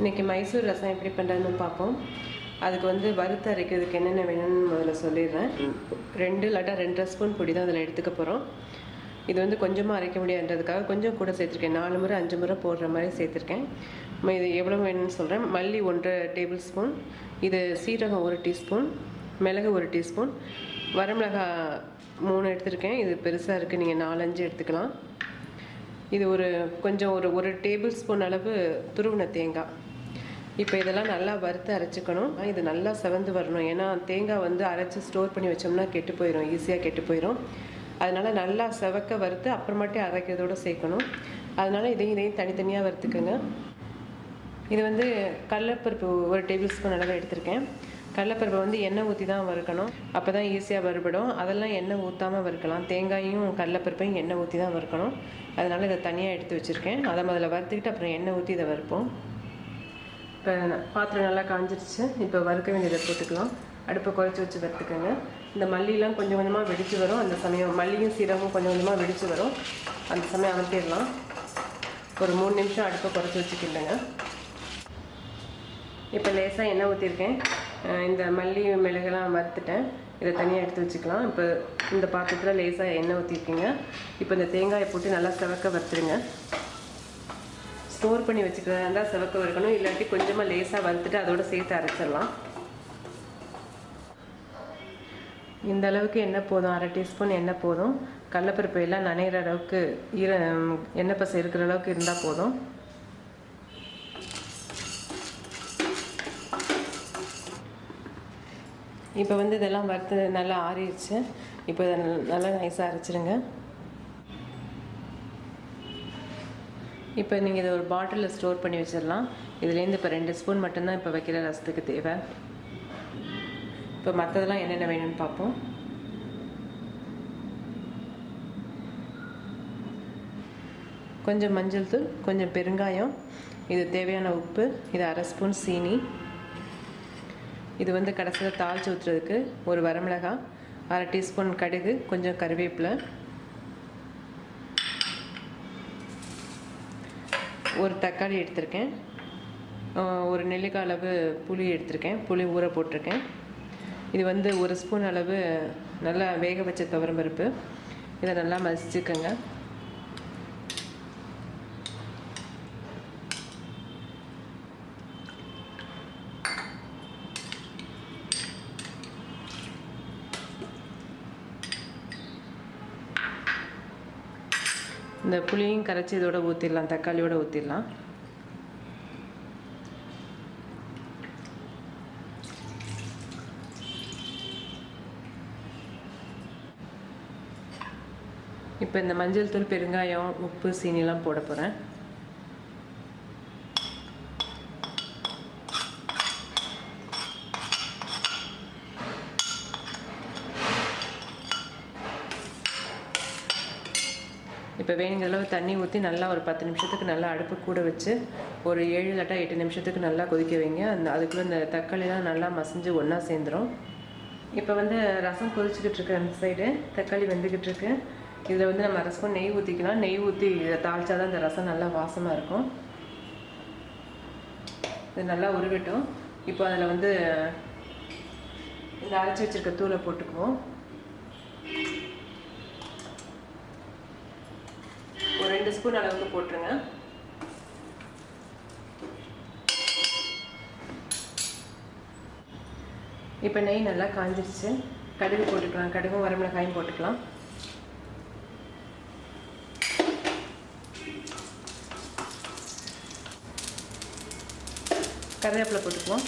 இன்றைக்கி மைசூர் ரசம் எப்படி பண்ணுறதுன்னு பார்ப்போம். அதுக்கு வந்து வறுத்து அரைக்கிறதுக்கு என்னென்ன வேணும்னு முதல்ல சொல்லிடுறேன். ரெண்டு இல்லாட்டா ரெண்டரை ஸ்பூன் பொடி தான் அதில் எடுத்துக்க போகிறோம் இது வந்து கொஞ்சமாக அரைக்க முடியாதுன்றதுக்காக கொஞ்சம் கூட சேர்த்துருக்கேன். நாலு முறை அஞ்சு முறை போடுற மாதிரி சேர்த்துருக்கேன். இது எவ்வளோ வேணும்னு சொல்கிறேன் மல்லி ஒன்றரை டேபிள் ஸ்பூன் இது சீரகம் ஒரு டீஸ்பூன் மிளகு ஒரு டீஸ்பூன் வரமிளகா மூணு எடுத்திருக்கேன். இது பெருசாக இருக்குது நீங்கள் நாலஞ்சு எடுத்துக்கலாம். இது ஒரு கொஞ்சம் ஒரு ஒரு டேபிள் ஸ்பூன் அளவு துருவின தேங்காய். இப்போ இதெல்லாம் நல்லா வறுத்து அரைச்சிக்கணும். இது நல்லா செவந்து வரணும். ஏன்னா தேங்காய் வந்து அரைச்சி ஸ்டோர் பண்ணி வச்சோம்னா கெட்டு போயிடும் ஈஸியாக கெட்டு போயிடும் அதனால் நல்லா செவக்க வறுத்து அப்புறமாட்டி அரைக்கிறதோட சேர்க்கணும். அதனால் இதையும் இதையும் தனித்தனியாக வறுத்துக்கோங்க. இது வந்து கடலப்பருப்பு ஒரு டேபிள் ஸ்பூன் அளவு எடுத்திருக்கேன். கடலப்பருப்பை வந்து எண்ணெய் ஊற்றி தான் வறுக்கணும். அப்போ தான் ஈஸியாக வறுபடும். அதெல்லாம் எண்ணெய் ஊற்றாமல் வறுக்கலாம். தேங்காயும் கடலப்பருப்பையும் எண்ணெய் ஊற்றி தான் வறுக்கணும். அதனால் இதை தனியாக எடுத்து வச்சுருக்கேன். அதை முதல்ல வறுத்துக்கிட்டு அப்புறம் எண்ணெய் ஊற்றி இதை வறுப்போம். இப்போ பாத்திரம் நல்லா காஞ்சிருச்சு. இப்போ வறுக்க வேண்டியதை போட்டுக்கலாம். அடுப்பை குறைச்சி வச்சு வறுத்துக்கோங்க இந்த மல்லிலாம் கொஞ்சம் கொஞ்சமாக வெடிச்சு வரும். அந்த சமயம் மல்லியும் சீரகமும் கொஞ்சம் கொஞ்சமாக வெடிச்சு வரும். அந்த சமயம் அமர்த்திடலாம் ஒரு மூணு நிமிஷம் அடுப்பை குறைச்சி வச்சுக்கிட்டுங்க இப்போ லேசாக எண்ணெய் ஊற்றிருக்கேன் இந்த மல்லி மிளகெல்லாம் வறுத்துட்டேன். இதை தனியாக எடுத்து வச்சுக்கலாம். இப்போ இந்த பாத்திரத்தில் லேசாக எண்ணெய் ஊற்றிருக்கீங்க இப்போ இந்த தேங்காயை போட்டு நல்லா செவக்க வறுத்துருங்க ஸ்டோர் பண்ணி வச்சுக்கிறதா இருந்தால் சிவக்க வறுக்கணும் இல்லாட்டி கொஞ்சமாக லேசாக வறுத்துட்டு அதோட சேர்த்து அரைச்சிடலாம். இந்த அளவுக்கு எண்ணெய் போதும் அரை டீஸ்பூன் எண்ணெய் போதும். கடலப்பருப்பு எல்லாம் நனைகிற அளவுக்கு ஈர எண்ணெய் பசை இருக்கிற அளவுக்கு இருந்தால் போதும். இப்போ வந்து இதெல்லாம் வறுத்து நல்லா ஆறிடுச்சு. இப்போ இதை நல்லா நைஸாக அரைச்சிருங்க இப்போ நீங்கள் இதை ஒரு பாட்டிலில் ஸ்டோர் பண்ணி வச்சிடலாம். இதுலேருந்து இப்போ ரெண்டு ஸ்பூன் மட்டும்தான் இப்போ வைக்கிற ரசத்துக்கு தேவை. இப்போ மற்றதெல்லாம் என்னென்ன வேணும்னு பார்ப்போம். கொஞ்சம் மஞ்சள் தூள் கொஞ்சம் பெருங்காயம் இது தேவையான உப்பு இது அரை ஸ்பூன் சீனி. இது வந்து கடைசியில் தாளித்து ஊற்றுறதுக்கு ஒரு வரமிளகாய் அரை டீஸ்பூன் கடுகு கொஞ்சம் கருவேப்பிலை. ஒரு தக்காளி எடுத்திருக்கேன். ஒரு நெல்லிக்காய் அளவு புளி எடுத்திருக்கேன். புளி ஊற போட்டிருக்கேன். இது வந்து ஒரு ஸ்பூன் அளவு நல்லா வேக வச்ச துவரம்பருப்பு இதை நல்லா மசிச்சுக்கோங்க. இந்த புளியும் கரைச்சி இதோட ஊற்றிடலாம் தக்காளியோட ஊற்றிடலாம் இப்போ இந்த மஞ்சள் தூள் பெருங்காயம் உப்பு சீனிலாம் போட போகிறேன் இப்போ வேணுங்கிற அளவு தண்ணி ஊற்றி நல்லா ஒரு பத்து நிமிஷத்துக்கு நல்லா அடுப்பு கூட வச்சு ஒரு ஏழு இல்லாட்டா எட்டு நிமிஷத்துக்கு நல்லா கொதிக்க வைங்க. அந்த அதுக்குள்ளே இந்த தக்காளிலாம் நல்லா மசிஞ்சு ஒன்றா சேர்ந்துரும். இப்போ வந்து ரசம் கொதிச்சுக்கிட்டு இருக்கு அந்த சைடு தக்காளி வெந்துக்கிட்டு இருக்கு. இதில் வந்து நம்ம ரசம் நெய் ஊற்றிக்கலாம் நெய் ஊற்றி இதை தாளிச்சா தான் இந்த ரசம் நல்லா வாசமாக இருக்கும். இது நல்லா உருவிட்டோம் இப்போ அதில் வந்து இந்த அரைச்சி வச்சிருக்க தூளை போட்டுக்குவோம் ஒரு ரெண்டு ஸ்பூன் அளவுக்கு போட்டுருங்க. இப்போ நெய் நல்லா காஞ்சிருச்சு. கடுகு போட்டுக்கலாம். கடுகும் வரமிளகாயும் போட்டுக்கலாம். கருவேப்பிலை போட்டுக்குவோம்.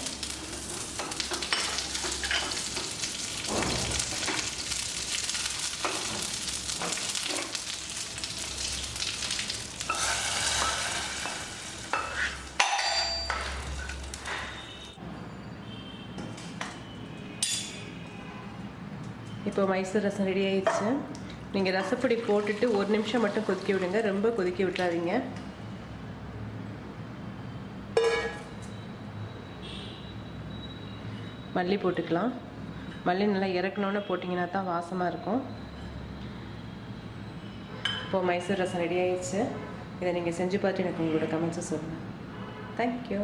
இப்போ மைசூர் ரசம் ரெடி ஆயிடுச்சு. நீங்கள் ரசப்பொடி போட்டுட்டு ஒரு நிமிஷம் மட்டும் கொதிக்க விடுங்க. ரொம்ப கொதிக்க விட்டுறாதீங்க. மல்லி போட்டுக்கலாம். மல்லி நல்லா இறக்கணுன்னு போட்டிங்கன்னா தான் வாசமாக இருக்கும். இப்போது மைசூர் ரசம் ரெடி ஆயிடுச்சு. இதை நீங்கள் செஞ்சு பார்த்து எனக்கு உங்களோட கமெண்ட்ஸை சொல்லுங்கள் தேங்க்யூ